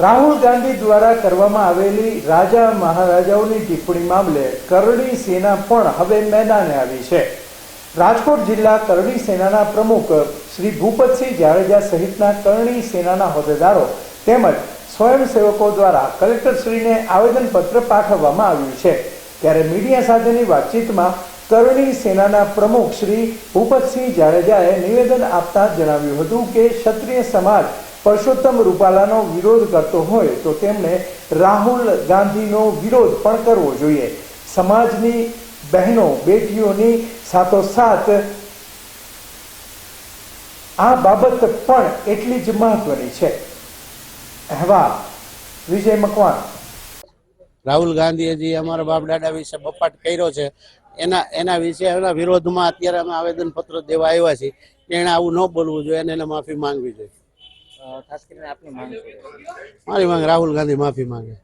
રાહુલ ગાંધી દ્વારા કરવામાં આવેલી રાજા મહારાજાઓની ટિપ્પણી મામલે કરણી સેના પણ હવે મેદાને આવી છે. રાજકોટ જિલ્લા કરણી સેનાના પ્રમુખ શ્રી ભૂપતસિંહ જાડેજા સહિતના કરણી સેનાના હોદ્દેદારો તેમજ સ્વયંસેવકો દ્વારા કલેક્ટરશ્રીને આવેદનપત્ર પાઠવવામાં આવ્યું છે. ત્યારે મીડિયા સાથેની વાતચીતમાં કરણી સેનાના પ્રમુખ શ્રી ભૂપતસિંહ જાડેજાએ નિવેદન આપતા જણાવ્યું હતું કે ક્ષત્રિય સમાજ પરસોત્તમ રૂપાલાનો વિરોધ કરતો હોય તો તેમણે રાહુલ ગાંધીનો વિરોધ પણ કરવો જોઈએ. સમાજની બહેનો, બેટીઓની સાથોસાથ આ બાબત પણ એટલી જ મહત્વની છે. અહેવાલ, વિજય મકવાણ. રાહુલ ગાંધીએ અમારા બાપ દાદા વિશે બપાટ કર્યો છે, એના એના વિશે, એના વિરોધમાં અત્યારે અમે આવેદનપત્ર દેવા આવ્યા છીએ. એણે આવું ન બોલવું જોઈએ અને એને માફી માંગવી જોઈએ. ખાસ કરીને આપની માંગ મારી માંગ રાહુલ ગાંધી માફી માંગે.